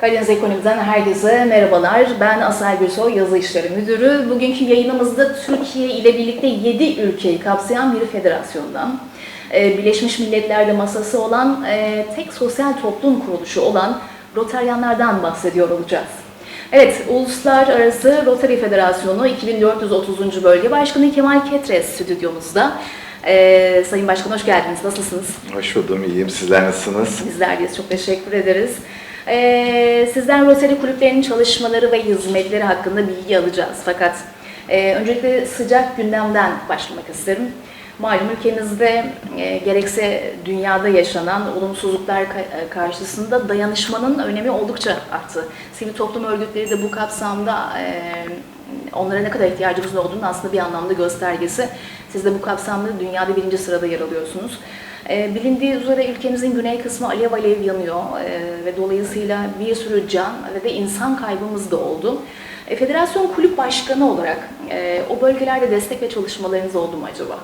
Karadeniz Ekonomi'den herkese merhabalar. Ben Asel Gülsoy, Yazı İşleri Müdürü. Bugünkü yayınımızda Türkiye ile birlikte 7 ülkeyi kapsayan bir federasyondan, e, Birleşmiş Milletler'de masası olan, e, tek sosyal toplum kuruluşu olan Rotaryanlardan bahsediyor olacağız. Evet, Uluslararası Rotary Federasyonu 2430. Bölge Başkanı Kemal Ketres stüdyomuzda. E, Sayın Başkan hoş geldiniz. Nasılsınız? Hoş buldum, iyiyim. Sizler nasılsınız? Bizler deyiz. Çok teşekkür ederiz. Ee, sizden Rotary kulüplerinin çalışmaları ve hizmetleri hakkında bilgi alacağız. Fakat e, öncelikle sıcak gündemden başlamak isterim. Malum ülkemizde e, gerekse dünyada yaşanan olumsuzluklar e, karşısında dayanışmanın önemi oldukça arttı. Sivil toplum örgütleri de bu kapsamda e, onlara ne kadar ihtiyacımız olduğunu aslında bir anlamda göstergesi. Siz de bu kapsamda dünyada birinci sırada yer alıyorsunuz. E, bilindiği üzere ülkemizin güney kısmı alev alev yanıyor e, ve dolayısıyla bir sürü can ve de insan kaybımız da oldu. E, federasyon kulüp başkanı olarak e, o bölgelerde destek ve çalışmalarınız oldu mu acaba?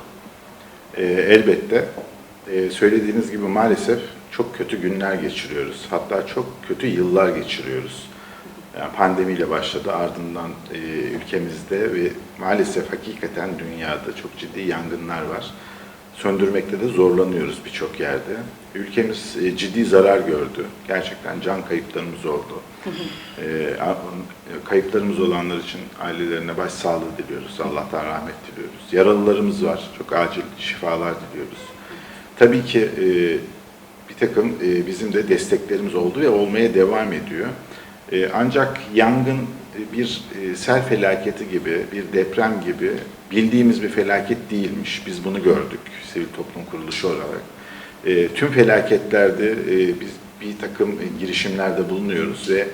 Ee, elbette. Ee, söylediğiniz gibi maalesef çok kötü günler geçiriyoruz. Hatta çok kötü yıllar geçiriyoruz. Yani pandemiyle başladı ardından e, ülkemizde ve maalesef hakikaten dünyada çok ciddi yangınlar var. Söndürmekte de zorlanıyoruz birçok yerde. Ülkemiz e, ciddi zarar gördü. Gerçekten can kayıplarımız oldu. E, kayıplarımız olanlar için ailelerine başsağlığı diliyoruz. Allah'tan rahmet diliyoruz. Yaralılarımız var. Çok acil şifalar diliyoruz. Tabii ki e, bir takım e, bizim de desteklerimiz oldu ve olmaya devam ediyor. E, ancak yangın bir sel felaketi gibi, bir deprem gibi bildiğimiz bir felaket değilmiş. Biz bunu gördük sivil toplum kuruluşu olarak. E, tüm felaketlerde e, biz bir takım girişimlerde bulunuyoruz ve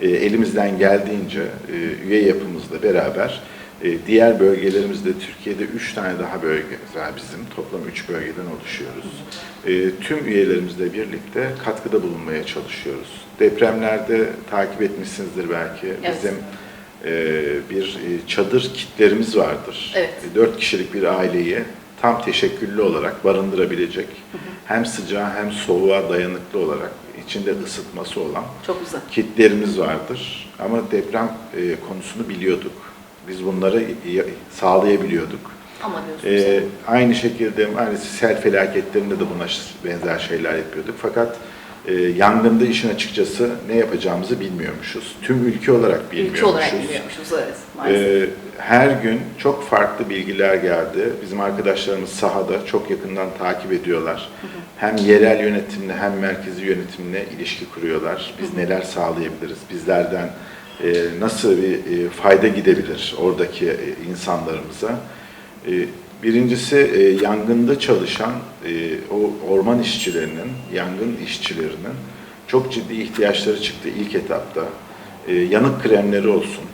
e, elimizden geldiğince e, üye yapımızla beraber e, diğer bölgelerimizde Türkiye'de üç tane daha bölgemiz var bizim. Toplam üç bölgeden oluşuyoruz. E, tüm üyelerimizle birlikte katkıda bulunmaya çalışıyoruz. Depremlerde takip etmişsinizdir belki. Evet. Bizim bir e, çadır kitlerimiz vardır. Evet. E, Dört kişilik bir aileyi tam teşekküllü olarak barındırabilecek hem sıcağa hem soğuğa dayanıklı olarak içinde ısıtması olan Çok uzak. kitlerimiz vardır. Ama deprem e, konusunu biliyorduk. Biz bunları sağlayabiliyorduk. Ama diyorsunuz. E, aynı şekilde maalesef sel felaketlerinde de buna benzer şeyler yapıyorduk. Fakat e, yangında işin açıkçası ne yapacağımızı bilmiyormuşuz. Tüm ülke olarak bilmiyormuşuz. Ülke olarak biliyormuşuz evet maalesef. Ee, her gün çok farklı bilgiler geldi. Bizim arkadaşlarımız sahada çok yakından takip ediyorlar. Hem yerel yönetimle hem merkezi yönetimle ilişki kuruyorlar. Biz neler sağlayabiliriz? Bizlerden e, nasıl bir e, fayda gidebilir oradaki e, insanlarımıza? E, birincisi e, yangında çalışan e, o orman işçilerinin, yangın işçilerinin çok ciddi ihtiyaçları çıktı ilk etapta. E, yanık kremleri olsun,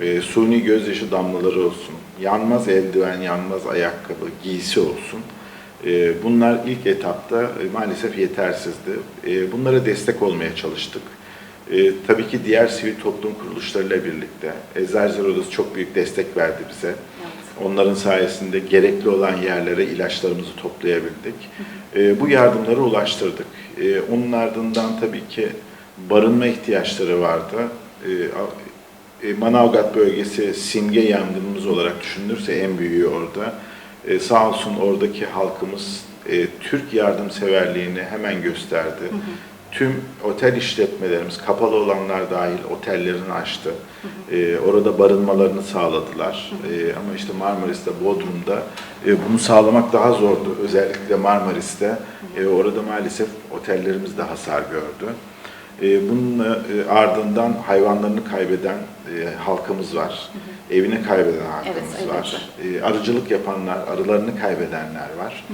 e, suni gözyaşı damlaları olsun, yanmaz eldiven, yanmaz ayakkabı, giysi olsun. E, bunlar ilk etapta e, maalesef yetersizdi. E, bunlara destek olmaya çalıştık. E, tabii ki diğer sivil toplum kuruluşlarıyla birlikte Eczacılar Odası çok büyük destek verdi bize. Evet. Onların sayesinde gerekli olan yerlere ilaçlarımızı toplayabildik. E, bu yardımları ulaştırdık. E, onun ardından tabii ki barınma ihtiyaçları vardı. E, a- e, Manavgat bölgesi simge yangınımız olarak düşünülürse en büyüğü orada. E, sağ olsun oradaki halkımız e, Türk yardımseverliğini hemen gösterdi. Tüm otel işletmelerimiz, kapalı olanlar dahil otellerini açtı. E, orada barınmalarını sağladılar. E, ama işte Marmaris'te, Bodrum'da e, bunu sağlamak daha zordu. Özellikle Marmaris'te. E, orada maalesef otellerimiz de hasar gördü. E, bunun e, ardından hayvanlarını kaybeden e, halkımız var. Evini kaybeden halkımız Evet, var. E, arıcılık yapanlar, arılarını kaybedenler var.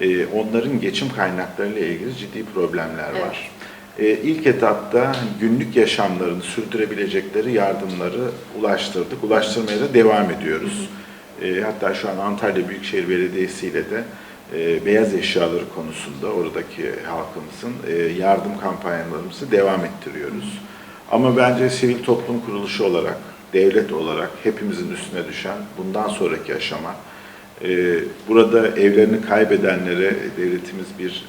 E, onların geçim kaynaklarıyla ilgili ciddi problemler Evet. var. E, ilk etapta günlük yaşamlarını sürdürebilecekleri yardımları ulaştırdık. Ulaştırmaya da devam ediyoruz. E, hatta şu an Antalya Büyükşehir Belediyesi ile de e, beyaz eşyaları konusunda oradaki halkımızın e, yardım kampanyalarımızı devam ettiriyoruz. Ama bence sivil toplum kuruluşu olarak, devlet olarak hepimizin üstüne düşen bundan sonraki aşama burada evlerini kaybedenlere devletimiz bir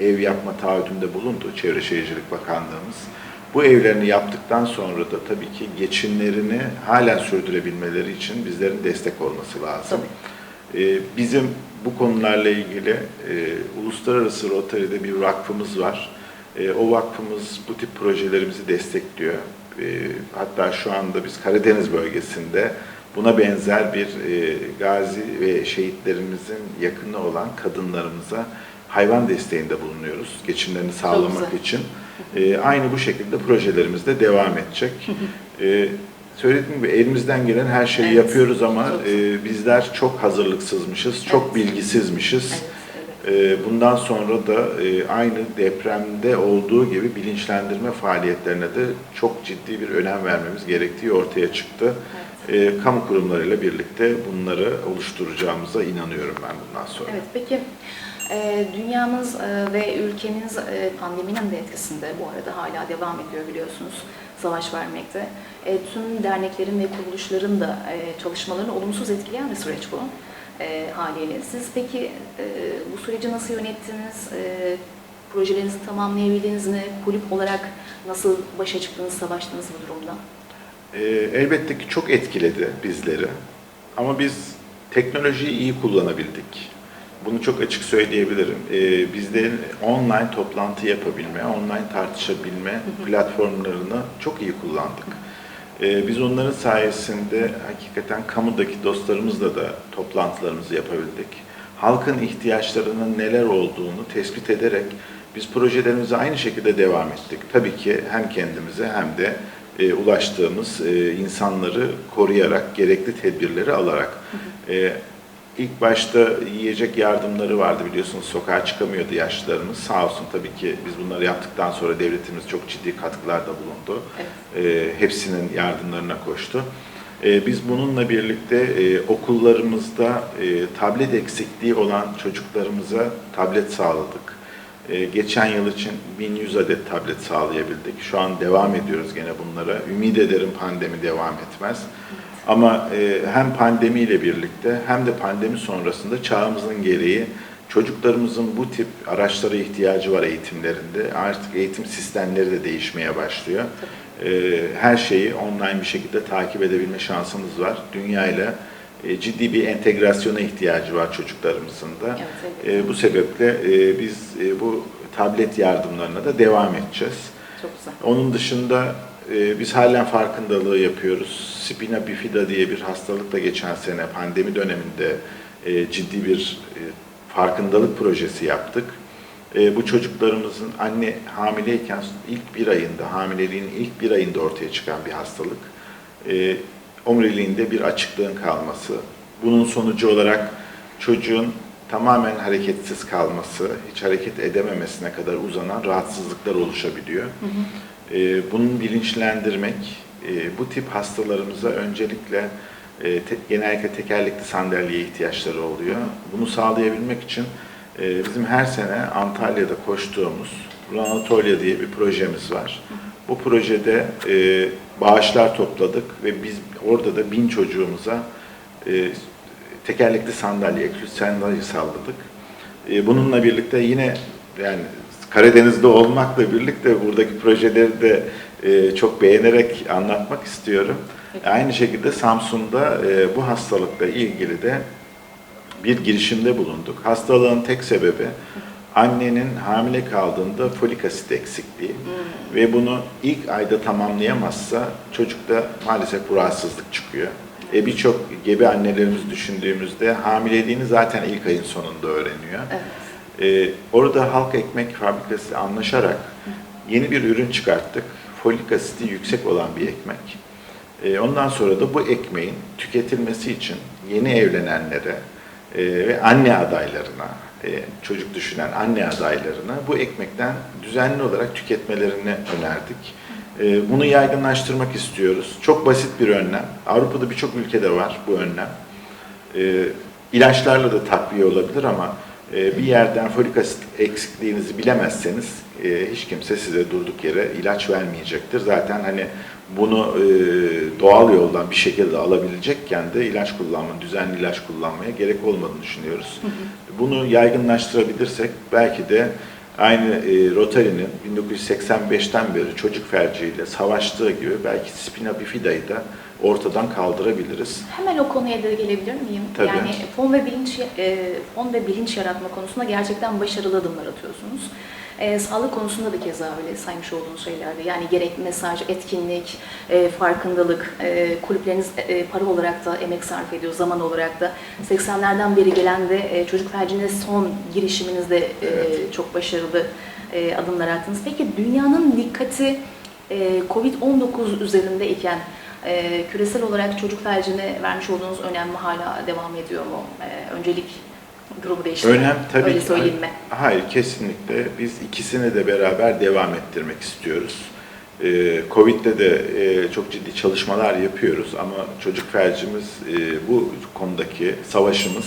e, ev yapma taahhüdünde bulundu. Çevre Şehircilik Bakanlığımız. Bu evlerini yaptıktan sonra da tabii ki geçimlerini halen sürdürebilmeleri için bizlerin destek olması lazım. Ee, Bizim bu konularla ilgili e, Uluslararası Rotary'de bir vakfımız var. E, o vakfımız bu tip projelerimizi destekliyor. Hatta şu anda biz Karadeniz bölgesinde buna benzer bir e, gazi ve şehitlerimizin yakını olan kadınlarımıza hayvan desteğinde bulunuyoruz. Geçimlerini sağlamak için. E, aynı bu şekilde projelerimiz de devam edecek. E, söylediğim gibi elimizden gelen her şeyi Evet. yapıyoruz ama e, bizler çok hazırlıksızmışız, çok Evet. bilgisizmişiz. Evet, evet. E, bundan sonra da e, aynı depremde olduğu gibi bilinçlendirme faaliyetlerine de çok ciddi bir önem vermemiz gerektiği ortaya çıktı. E, kamu kurumlarıyla birlikte bunları oluşturacağımıza inanıyorum ben bundan sonra. Evet, peki e, dünyamız e, ve ülkemiz e, pandeminin de etkisinde bu arada hala devam ediyor biliyorsunuz savaş vermekte. E, tüm derneklerin ve kuruluşların da çalışmalarını olumsuz etkileyen bir süreç bu haliyle. Siz peki bu süreci nasıl yönettiniz? Projelerinizi tamamlayabildiniz mi? Kulüp olarak nasıl başa çıktınız, savaştınız bu durumda? E, elbette ki çok etkiledi bizleri ama biz teknolojiyi iyi kullanabildik. Bunu çok açık söyleyebilirim. E, bizlerin online toplantı yapabilme, online tartışabilme platformlarını çok iyi kullandık. E, biz onların sayesinde hakikaten kamudaki dostlarımızla da toplantılarımızı yapabildik. Halkın ihtiyaçlarının neler olduğunu tespit ederek biz projelerimize aynı şekilde devam ettik. Tabii ki hem kendimize hem de e, ulaştığımız e, insanları koruyarak, gerekli tedbirleri alarak. E, ilk başta yiyecek yardımları vardı biliyorsunuz sokağa çıkamıyordu yaşlılarımız. Sağ olsun tabii ki biz bunları yaptıktan sonra devletimiz çok ciddi katkılarda bulundu. Evet. E, hepsinin yardımlarına koştu. E, biz bununla birlikte e, okullarımızda e, tablet eksikliği olan çocuklarımıza tablet sağladık. E, geçen yıl için 1100 adet tablet sağlayabildik. Şu an devam ediyoruz gene bunlara. Ümit ederim pandemi devam etmez. Ama e, hem pandemiyle birlikte hem de pandemi sonrasında çağımızın gereği çocuklarımızın bu tip araçlara ihtiyacı var eğitimlerinde. Artık eğitim sistemleri de değişmeye başlıyor. E, her şeyi online bir şekilde takip edebilme şansımız var. Dünyayla e, ciddi bir entegrasyona ihtiyacı var çocuklarımızın da. Evet, evet. E, bu sebeple e, biz e, bu tablet yardımlarına da devam edeceğiz. Çok güzel. Onun dışında e, biz halen farkındalığı yapıyoruz. Spina bifida diye bir hastalıkla geçen sene pandemi döneminde e, ciddi bir e, farkındalık projesi yaptık. E, bu çocuklarımızın anne hamileyken ilk bir ayında, hamileliğin ilk bir ayında ortaya çıkan bir hastalık. E, omuriliğinde bir açıklığın kalması. Bunun sonucu olarak çocuğun tamamen hareketsiz kalması, hiç hareket edememesine kadar uzanan rahatsızlıklar oluşabiliyor. E, bunun bilinçlendirmek, e, bu tip hastalarımıza öncelikle e, te- genellikle tekerlekli sandalyeye ihtiyaçları oluyor. Bunu sağlayabilmek için e, bizim her sene Antalya'da koştuğumuz Anatolia diye bir projemiz var. Bu projede e, bağışlar topladık ve biz orada da bin çocuğumuza e, tekerlekli sandalye, eklüz sandalye sağladık. E, bununla birlikte yine yani Karadeniz'de olmakla birlikte buradaki projeleri de e, çok beğenerek anlatmak istiyorum. Peki. Aynı şekilde Samsun'da e, bu hastalıkla ilgili de bir girişimde bulunduk. Hastalığın tek sebebi annenin hamile kaldığında folik asit eksikliği ve bunu ilk ayda tamamlayamazsa çocukta maalesef bu rahatsızlık çıkıyor. E birçok gebe annelerimiz düşündüğümüzde hamileliğini zaten ilk ayın sonunda öğreniyor. Evet. Ee, orada Halk Ekmek Fabrikası anlaşarak yeni bir ürün çıkarttık. Folik asiti yüksek olan bir ekmek. Ee, ondan sonra da bu ekmeğin tüketilmesi için yeni evlenenlere e, ve anne adaylarına, e, çocuk düşünen anne adaylarına bu ekmekten düzenli olarak tüketmelerini önerdik. E, bunu yaygınlaştırmak istiyoruz. Çok basit bir önlem. Avrupa'da birçok ülkede var bu önlem. E, ilaçlarla da takviye olabilir ama e, bir yerden folik asit eksikliğinizi bilemezseniz e, hiç kimse size durduk yere ilaç vermeyecektir. Zaten hani bunu e, doğal yoldan bir şekilde alabilecekken de ilaç kullanma, düzenli ilaç kullanmaya gerek olmadığını düşünüyoruz. Bunu yaygınlaştırabilirsek belki de Aynı e, Rotary'nin 1985'ten beri çocuk felciyle savaştığı gibi belki spina bifida'yı da ortadan kaldırabiliriz. Hemen o konuya da gelebilir miyim? Tabii. Yani fon ve bilinç e, fon ve bilinç yaratma konusunda gerçekten başarılı adımlar atıyorsunuz. E, sağlık konusunda da keza öyle saymış olduğunuz şeylerde. Yani gerek mesaj, etkinlik, e, farkındalık, e, kulüpleriniz e, para olarak da emek sarf ediyor, zaman olarak da. 80'lerden beri gelen ve e, çocuk felcine son girişiminizde e, Evet. çok başarılı e, adımlar attınız. Peki dünyanın dikkati e, Covid-19 üzerindeyken e, küresel olarak çocuk felcine vermiş olduğunuz önem hala devam ediyor mu? E, öncelik durumu değişti mi? Önem tabii Öyle ki. söyleyeyim mi? Hayır, kesinlikle. Biz ikisini de beraber devam ettirmek istiyoruz. Ee, Covid'de de e, çok ciddi çalışmalar yapıyoruz ama çocuk felcimiz e, bu konudaki savaşımız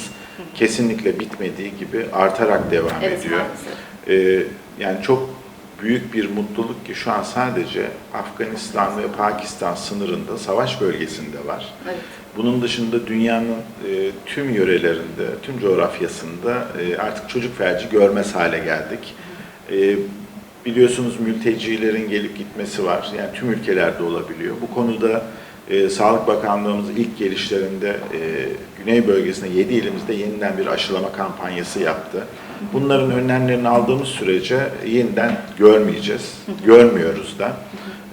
kesinlikle bitmediği gibi artarak devam Evet ediyor. maalesef. Ee, yani çok büyük bir mutluluk ki şu an sadece Afganistan ve Pakistan sınırında savaş bölgesinde var. Evet. Bunun dışında dünyanın e, tüm yörelerinde, tüm coğrafyasında e, artık çocuk felci görmez hale geldik. E, biliyorsunuz mültecilerin gelip gitmesi var. Yani tüm ülkelerde olabiliyor. Bu konuda e, Sağlık Bakanlığımız ilk gelişlerinde e, Güney bölgesinde 7 ilimizde yeniden bir aşılama kampanyası yaptı. Bunların önlemlerini aldığımız sürece yeniden görmeyeceğiz. Görmüyoruz da.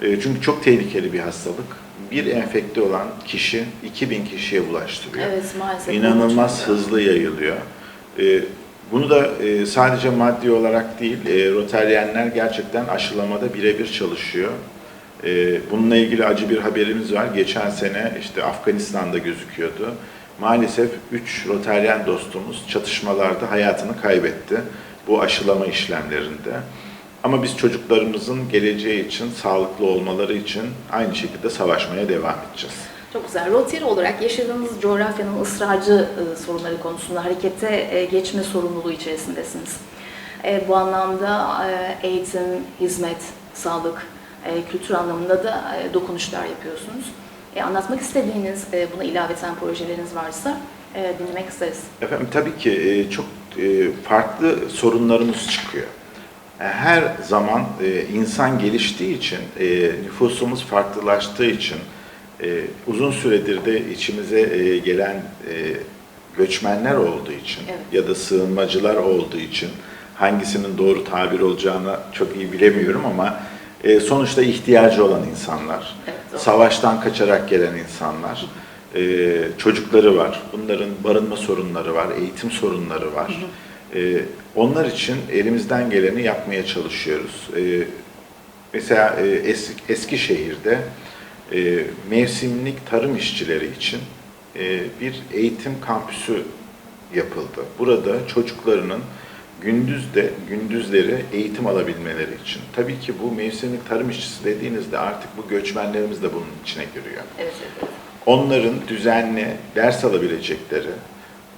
E, çünkü çok tehlikeli bir hastalık. Bir enfekte olan kişi 2000 kişiye bulaştırıyor. Evet maalesef. İnanılmaz hızlı yayılıyor. Ee, bunu da e, sadece maddi olarak değil, e, Rotaryenler gerçekten aşılamada birebir çalışıyor. E, bununla ilgili acı bir haberimiz var. Geçen sene işte Afganistan'da gözüküyordu. Maalesef 3 Rotaryen dostumuz çatışmalarda hayatını kaybetti bu aşılama işlemlerinde. Ama biz çocuklarımızın geleceği için, sağlıklı olmaları için aynı şekilde savaşmaya devam edeceğiz. Çok güzel. Rotary olarak yaşadığınız coğrafyanın ısrarcı e, sorunları konusunda harekete e, geçme sorumluluğu içerisindesiniz. E, bu anlamda eğitim, hizmet, sağlık, e, kültür anlamında da e, dokunuşlar yapıyorsunuz. E, anlatmak istediğiniz, e, buna ilaveten projeleriniz varsa e, dinlemek isteriz. Efendim tabii ki e, çok e, farklı sorunlarımız çıkıyor. Her zaman e, insan geliştiği için, e, nüfusumuz farklılaştığı için, e, uzun süredir de içimize e, gelen e, göçmenler olduğu için Evet. ya da sığınmacılar olduğu için hangisinin doğru tabir olacağını çok iyi bilemiyorum ama e, sonuçta ihtiyacı olan insanlar, Evet, savaştan kaçarak gelen insanlar, e, çocukları var, bunların barınma sorunları var, eğitim sorunları var. E, onlar için elimizden geleni yapmaya çalışıyoruz. E, mesela e, es, Eskişehir'de e, mevsimlik tarım işçileri için e, bir eğitim kampüsü yapıldı. Burada çocuklarının gündüzde gündüzleri eğitim alabilmeleri için. Tabii ki bu mevsimlik tarım işçisi dediğinizde artık bu göçmenlerimiz de bunun içine giriyor. Evet, evet. Onların düzenli ders alabilecekleri,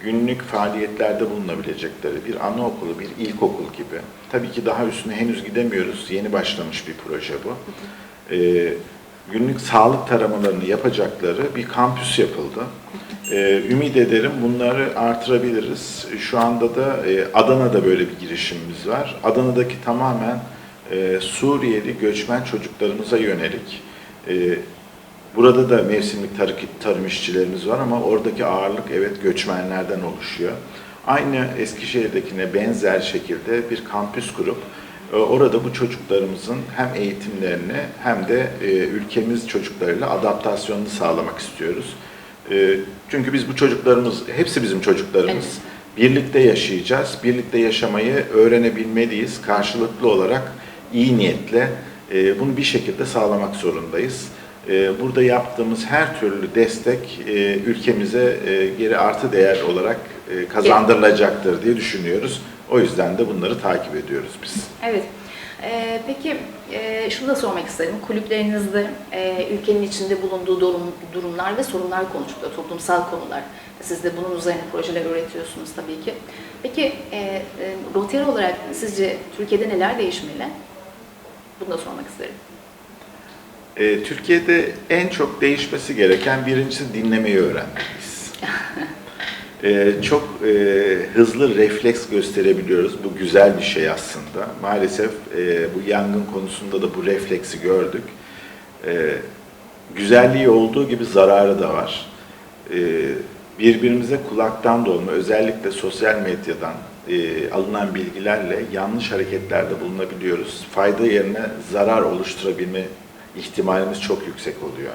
günlük faaliyetlerde bulunabilecekleri bir anaokulu, bir ilkokul gibi. Tabii ki daha üstüne henüz gidemiyoruz. Yeni başlamış bir proje bu. Ee, günlük sağlık taramalarını yapacakları bir kampüs yapıldı. Ee, ümit ederim bunları artırabiliriz. Şu anda da e, Adana'da böyle bir girişimimiz var. Adana'daki tamamen e, Suriyeli göçmen çocuklarımıza yönelik e, Burada da mevsimlik tarı- tarım işçilerimiz var ama oradaki ağırlık evet göçmenlerden oluşuyor. Aynı Eskişehir'dekine benzer şekilde bir kampüs kurup orada bu çocuklarımızın hem eğitimlerini hem de e, ülkemiz çocuklarıyla adaptasyonunu sağlamak istiyoruz. E, Çünkü biz bu çocuklarımız, hepsi bizim çocuklarımız. Birlikte yaşayacağız, birlikte yaşamayı öğrenebilmeliyiz. Karşılıklı olarak iyi niyetle e, bunu bir şekilde sağlamak zorundayız. Burada yaptığımız her türlü destek ülkemize geri artı değer olarak kazandırılacaktır diye düşünüyoruz. O yüzden de bunları takip ediyoruz biz. Evet. Ee, peki e, şunu da sormak isterim. Kulüplerinizde e, ülkenin içinde bulunduğu durum, durumlar ve sorunlar konuşuluyor, toplumsal konular. Siz de bunun üzerine projeler üretiyorsunuz tabii ki. Peki e, e, Rotary olarak sizce Türkiye'de neler değişmeli? Bunu da sormak isterim. E, Türkiye'de en çok değişmesi gereken birincisi dinlemeyi öğrenmeliyiz. Ee, çok e, hızlı refleks gösterebiliyoruz. Bu güzel bir şey aslında. Maalesef e, bu yangın konusunda da bu refleksi gördük. E, güzelliği olduğu gibi zararı da var. E, birbirimize kulaktan dolma, özellikle sosyal medyadan e, alınan bilgilerle yanlış hareketlerde bulunabiliyoruz. Fayda yerine zarar oluşturabilme ihtimalimiz çok yüksek oluyor.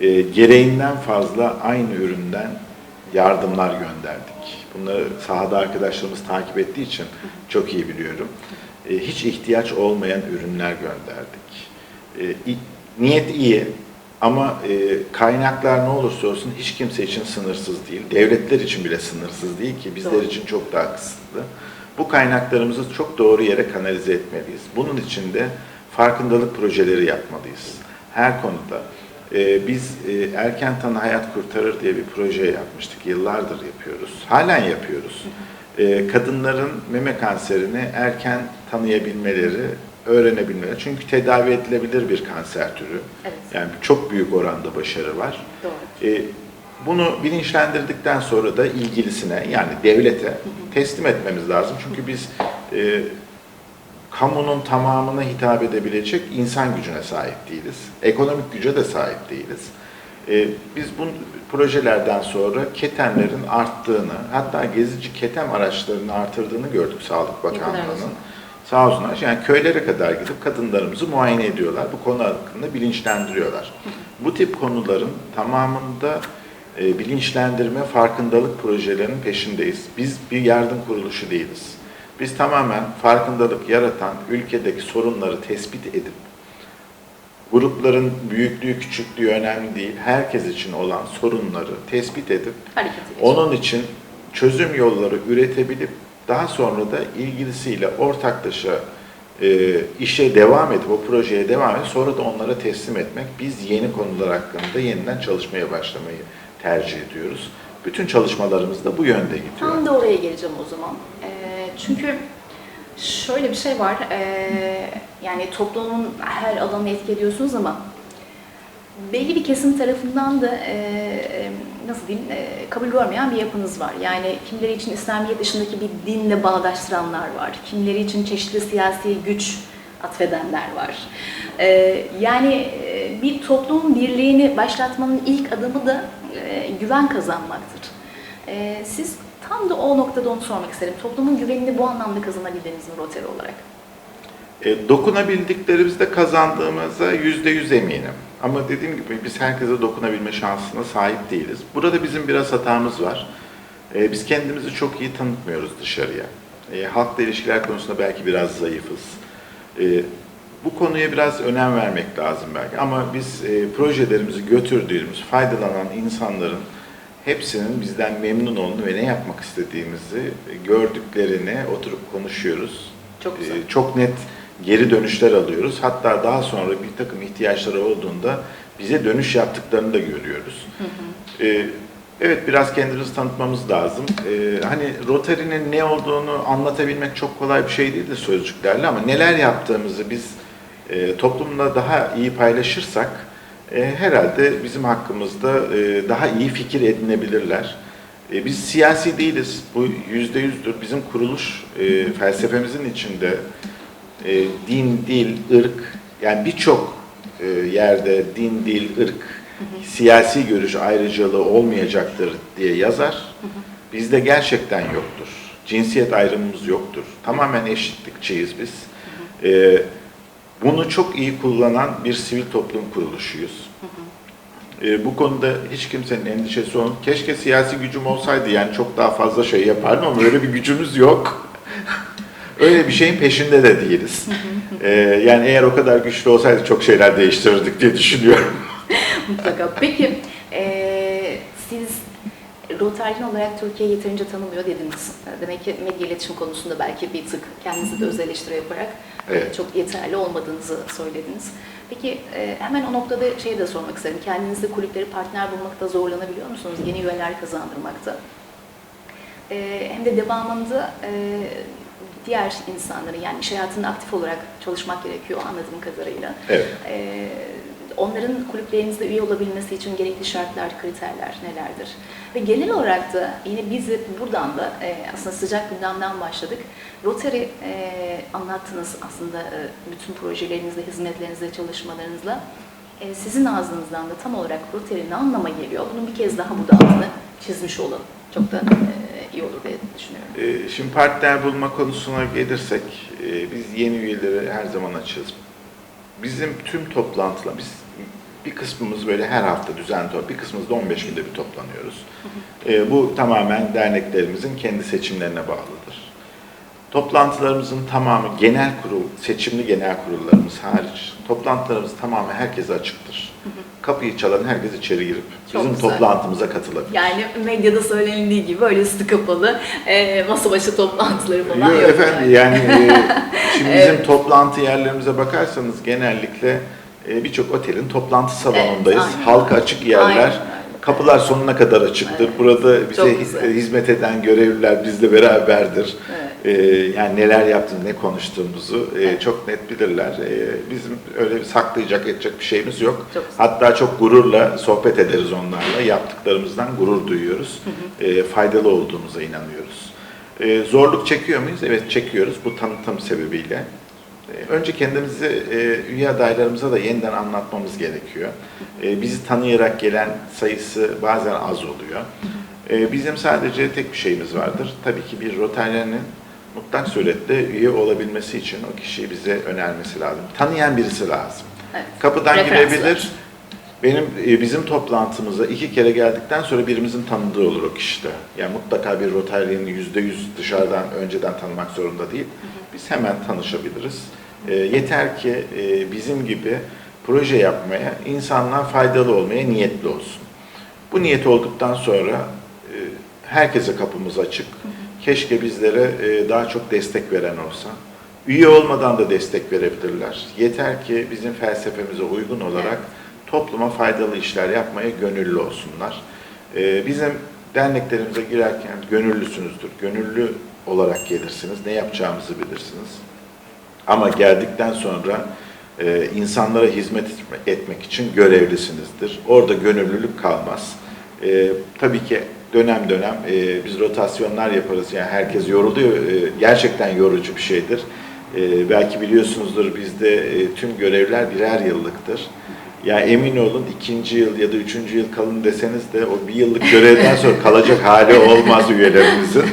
E, gereğinden fazla aynı üründen yardımlar gönderdik. Bunları sahada arkadaşlarımız takip ettiği için çok iyi biliyorum. E, hiç ihtiyaç olmayan ürünler gönderdik. E, niyet iyi ama e, kaynaklar ne olursa olsun hiç kimse için sınırsız değil. Devletler için bile sınırsız değil ki bizler Doğru. için çok daha kısıtlı. Bu kaynaklarımızı çok doğru yere kanalize etmeliyiz. Bunun için de farkındalık projeleri yapmalıyız. Her konuda. Ee, biz e, erken tanı hayat kurtarır diye bir proje yapmıştık. Yıllardır yapıyoruz. Halen yapıyoruz. Ee, kadınların meme kanserini erken tanıyabilmeleri, öğrenebilmeleri. Çünkü tedavi edilebilir bir kanser türü. Evet. Yani çok büyük oranda başarı var. Doğru. E, bunu bilinçlendirdikten sonra da ilgilisine yani devlete teslim etmemiz lazım. Çünkü biz e, kamunun tamamına hitap edebilecek insan gücüne sahip değiliz. Ekonomik güce de sahip değiliz. E, biz bu projelerden sonra ketenlerin arttığını, hatta gezici ketem araçlarının artırdığını gördük Sağlık Bakanlığı'nın. Sağ olsunlar. Yani köylere kadar gidip kadınlarımızı muayene ediyorlar. Bu konu hakkında bilinçlendiriyorlar. Bu tip konuların tamamında e, bilinçlendirme, farkındalık projelerinin peşindeyiz. Biz bir yardım kuruluşu değiliz. Biz tamamen farkındalık yaratan ülkedeki sorunları tespit edip grupların büyüklüğü, küçüklüğü önemli değil. Herkes için olan sorunları tespit edip onun için çözüm yolları üretebilip daha sonra da ilgilisiyle ortaklaşa e, işe devam edip o projeye devam edip sonra da onlara teslim etmek. Biz yeni konular hakkında yeniden çalışmaya başlamayı tercih ediyoruz. Bütün çalışmalarımız da bu yönde gidiyor. Tam da oraya geleceğim o zaman. Ee, çünkü şöyle bir şey var. ee, yani toplumun her alanını etki ediyorsunuz ama belli bir kesim tarafından da ee, nasıl diyeyim ee, kabul görmeyen bir yapınız var. Yani kimileri için İslamiyet dışındaki bir dinle bağdaştıranlar var. Kimileri için çeşitli siyasi güç atfedenler var. Ee, yani bir toplumun birliğini başlatmanın ilk adımı da ee, güven kazanmaktır. Ee, siz tam da o noktada onu sormak isterim. Toplumun güvenini bu anlamda kazanabildiniz mi Rotary olarak? E, dokunabildiklerimizde kazandığımıza yüzde yüz eminim. Ama dediğim gibi biz herkese dokunabilme şansına sahip değiliz. Burada bizim biraz hatamız var. E, biz kendimizi çok iyi tanıtmıyoruz dışarıya. E, halkla ilişkiler konusunda belki biraz zayıfız. E, bu konuya biraz önem vermek lazım belki. Ama biz e, projelerimizi götürdüğümüz, faydalanan insanların hepsinin bizden memnun olduğunu ve ne yapmak istediğimizi gördüklerini oturup konuşuyoruz. Çok güzel. E, çok net geri dönüşler alıyoruz. Hatta daha sonra bir takım ihtiyaçları olduğunda bize dönüş yaptıklarını da görüyoruz. E, evet biraz kendimizi tanıtmamız lazım. E, hani Rotary'nin ne olduğunu anlatabilmek çok kolay bir şey değil de sözcüklerle ama neler yaptığımızı biz e, toplumla daha iyi paylaşırsak e, herhalde bizim hakkımızda e, daha iyi fikir edinebilirler. E, biz siyasi değiliz. Bu yüzde yüzdür. Bizim kuruluş e, felsefemizin içinde e, din, dil, ırk yani birçok e, yerde din, dil, ırk, siyasi görüş ayrıcalığı olmayacaktır diye yazar. Bizde gerçekten yoktur. Cinsiyet ayrımımız yoktur. Tamamen eşitlikçiyiz biz. E, bunu çok iyi kullanan bir sivil toplum kuruluşuyuz. E, bu konuda hiç kimsenin endişesi olmadı. Keşke siyasi gücüm olsaydı yani çok daha fazla şey yapardım ama öyle bir gücümüz yok. öyle bir şeyin peşinde de değiliz. E, yani eğer o kadar güçlü olsaydı çok şeyler değiştirirdik diye düşünüyorum. Mutlaka. Peki Rotaryen olarak Türkiye yeterince tanımıyor dediniz. Demek ki medya iletişim konusunda belki bir tık kendinizi de öz eleştiri yaparak e, Evet. çok yeterli olmadığınızı söylediniz. Peki e, hemen o noktada şeyi de sormak isterim. Kendinizde kulüpleri partner bulmakta zorlanabiliyor musunuz? Yeni üyeler kazandırmakta. E, hem de devamında e, diğer insanların yani iş hayatında aktif olarak çalışmak gerekiyor anladığım kadarıyla. Evet. Ee, onların kulüplerinizde üye olabilmesi için gerekli şartlar, kriterler nelerdir? Ve genel olarak da yine biz buradan da e, aslında sıcak gündemden başladık. Rotary e, anlattınız aslında e, bütün projelerinizle, hizmetlerinizle, çalışmalarınızla. E, sizin ağzınızdan da tam olarak Rotary ne anlama geliyor? Bunun bir kez daha burada altını çizmiş olalım. Çok da e, iyi olur diye düşünüyorum. Ee, Şimdi partner bulma konusuna gelirsek, e, biz yeni üyeleri her zaman açığız. Bizim tüm toplantılar, biz bir kısmımız böyle her hafta düzenli, top- bir kısmımız da 15 günde bir toplanıyoruz. Ee, Bu tamamen derneklerimizin kendi seçimlerine bağlıdır. Toplantılarımızın tamamı genel kurul, seçimli genel kurullarımız hariç, toplantılarımız tamamı herkese açıktır. Kapıyı çalan herkes içeri girip Çok bizim güzel. toplantımıza katılabilir. Yani medyada söylenildiği gibi öyle üstü kapalı e, masa başı toplantıları falan Yok yok. efendim yani e, şimdi bizim toplantı yerlerimize bakarsanız genellikle e, birçok otelin toplantı salonundayız. Evet, aynen. Halka açık yerler. Aynen. Kapılar sonuna kadar açıktır. Evet, Burada bize hizmet eden görevliler bizle beraberdir. Evet. E, yani neler yaptığımızı, ne konuştuğumuzu e, Evet. çok net bilirler. E, bizim öyle bir saklayacak, edecek bir şeyimiz yok. Çok. Hatta çok gururla sohbet ederiz onlarla. Yaptıklarımızdan gurur duyuyoruz. E, faydalı olduğumuza inanıyoruz. E, zorluk çekiyor muyuz? Evet çekiyoruz bu tanıtım sebebiyle. E, önce kendimizi e, üye adaylarımıza da yeniden anlatmamız gerekiyor. E, bizi tanıyarak gelen sayısı bazen az oluyor. E, bizim sadece tek bir şeyimiz vardır. Tabii ki bir Rotaryen'in mutlak surette üye olabilmesi için o kişiyi bize önermesi lazım. Tanıyan birisi lazım. Evet. Kapıdan girebilir. Benim e, bizim toplantımıza iki kere geldikten sonra birimizin tanıdığı olur o kişide. Yani mutlaka bir Rotary'nin yüzde yüz dışarıdan önceden tanımak zorunda değil. Biz hemen tanışabiliriz. E, yeter ki e, bizim gibi proje yapmaya, insanlığa faydalı olmaya niyetli olsun. Bu niyet olduktan sonra e, herkese kapımız açık. Keşke bizlere e, daha çok destek veren olsa. Üye olmadan da destek verebilirler. Yeter ki bizim felsefemize uygun olarak topluma faydalı işler yapmaya gönüllü olsunlar. E, bizim derneklerimize girerken gönüllüsünüzdür. Gönüllü olarak gelirsiniz. Ne yapacağımızı bilirsiniz. Ama geldikten sonra e, insanlara hizmet etme- etmek için görevlisinizdir. Orada gönüllülük kalmaz. E, tabii ki dönem dönem e, biz rotasyonlar yaparız. Yani herkes yoruluyor. E, gerçekten yorucu bir şeydir. E, belki biliyorsunuzdur bizde e, tüm görevler birer yıllıktır. Ya emin olun ikinci yıl ya da üçüncü yıl kalın deseniz de o bir yıllık görevden sonra kalacak hali olmaz üyelerimizin.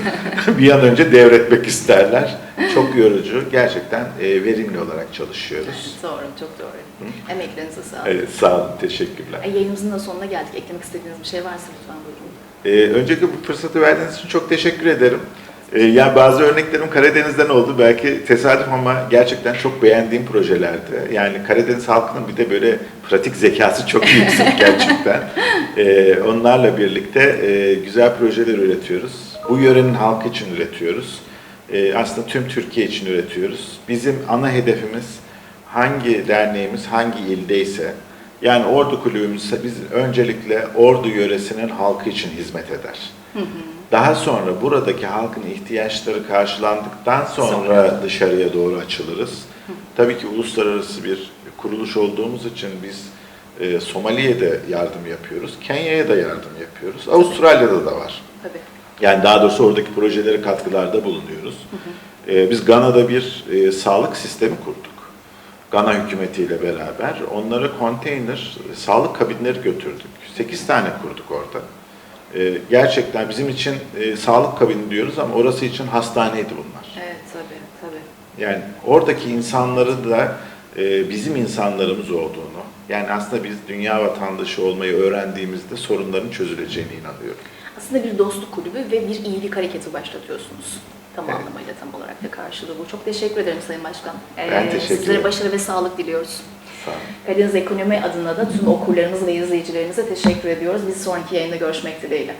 bir an önce devretmek isterler. Çok yorucu. Gerçekten e, verimli olarak çalışıyoruz. Doğru, çok doğru. Emeklerinize sağlık. Evet, sağ olun. Teşekkürler. E, yayınımızın da sonuna geldik. Eklemek istediğiniz bir şey varsa lütfen buyurun. Ee, öncelikle bu fırsatı verdiğiniz için çok teşekkür ederim. Ee, yani bazı örneklerim Karadeniz'den oldu. Belki tesadüf ama gerçekten çok beğendiğim projelerdi. Yani Karadeniz halkının bir de böyle pratik zekası çok yüksek gerçekten. Ee, onlarla birlikte e, güzel projeler üretiyoruz. Bu yörenin halkı için üretiyoruz. Ee, aslında tüm Türkiye için üretiyoruz. Bizim ana hedefimiz hangi derneğimiz hangi ildeyse yani Ordu Kulübümüz biz öncelikle Ordu yöresinin halkı için hizmet eder. Daha sonra buradaki halkın ihtiyaçları karşılandıktan sonra, dışarıya doğru açılırız. Tabii ki uluslararası bir kuruluş olduğumuz için biz e, Somali'ye de yardım yapıyoruz, Kenya'ya da yardım yapıyoruz, Avustralya'da da var. Tabii. Yani daha doğrusu oradaki projelere katkılarda bulunuyoruz. Ee, biz Gana'da bir e, sağlık sistemi kurduk. Gana hükümetiyle beraber onlara konteyner e, sağlık kabinleri götürdük. 8 tane kurduk orada. Ee, gerçekten bizim için e, sağlık kabini diyoruz ama orası için hastaneydi bunlar. Evet, tabii, tabii. Yani oradaki insanları da e, bizim insanlarımız olduğunu, yani aslında biz dünya vatandaşı olmayı öğrendiğimizde sorunların çözüleceğine inanıyorum. Aslında bir dostluk kulübü ve bir iyilik hareketi başlatıyorsunuz. Tam Evet. anlamıyla tam olarak da karşılığı bu. Çok teşekkür ederim Sayın Başkan. Ee, Ben teşekkür Sizlere ederim. başarı ve sağlık diliyoruz. Karadeniz Ekonomi adına da tüm okurlarımız ve izleyicilerimize teşekkür ediyoruz. Biz sonraki yayında görüşmek dileğiyle.